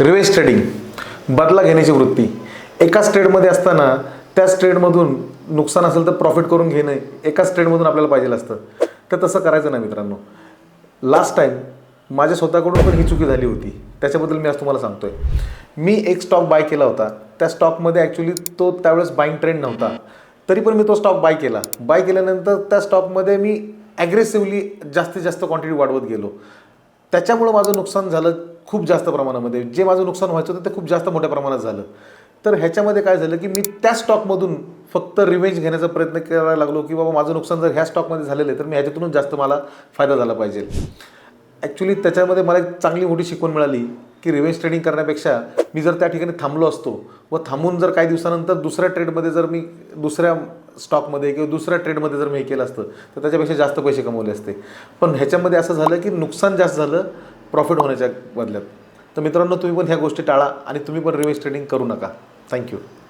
रिवेस trading बदला घेण्याची वृत्ती. एकाच ट्रेडमध्ये असताना त्याच ट्रेडमधून नुकसान असेल तर प्रॉफिट करून घेणं एकाच ट्रेडमधून आपल्याला पाहिजे असतं. तर तसं करायचं नाही मित्रांनो. लास्ट टाईम माझ्या स्वतःकडून पण ही चुकी झाली होती. त्याच्याबद्दल मी आज तुम्हाला सांगतोय. मी एक स्टॉक बाय केला होता. त्या स्टॉकमध्ये ॲक्च्युली तो त्यावेळेस बाईंग ट्रेंड नव्हता. तरी पण मी तो स्टॉक बाय केला. बाय केल्यानंतर त्या स्टॉकमध्ये मी ॲग्रेसिव्हली जास्तीत जास्त क्वांटिटी वाढवत गेलो. त्याच्यामुळं माझं नुकसान झालं खूप जास्त प्रमाणामध्ये. जे माझं नुकसान व्हायचं होतं ते खूप जास्त मोठ्या प्रमाणात झालं. तर ह्याच्यामध्ये काय झालं की मी त्या स्टॉकमधून फक्त रिव्हेंज घेण्याचा प्रयत्न करायला लागलो की बाबा माझं नुकसान जर ह्या स्टॉकमध्ये झालेलं आहे तर मी ह्याच्यातूनच जास्त मला फायदा झाला पाहिजे. ॲक्च्युली त्याच्यामध्ये मला एक चांगली मोठी शिकवण मिळाली की रिव्हेंज ट्रेडिंग करण्यापेक्षा मी जर त्या ठिकाणी थांबलो असतो व थांबून जर काही दिवसानंतर दुसऱ्या ट्रेडमध्ये जर मी दुसऱ्या स्टॉकमध्ये किंवा दुसऱ्या ट्रेडमध्ये जर मी हे केलं असतं तर त्याच्यापेक्षा जास्त पैसे कमवले असते. पण ह्याच्यामध्ये असं झालं की नुकसान जास्त झालं प्रॉफिट होण्याच्या बदल्यात. तर मित्रांनो तुम्ही पण ह्या गोष्टी टाळा आणि तुम्ही पण रिव्हेंज ट्रेडिंग करू नका. थँक्यू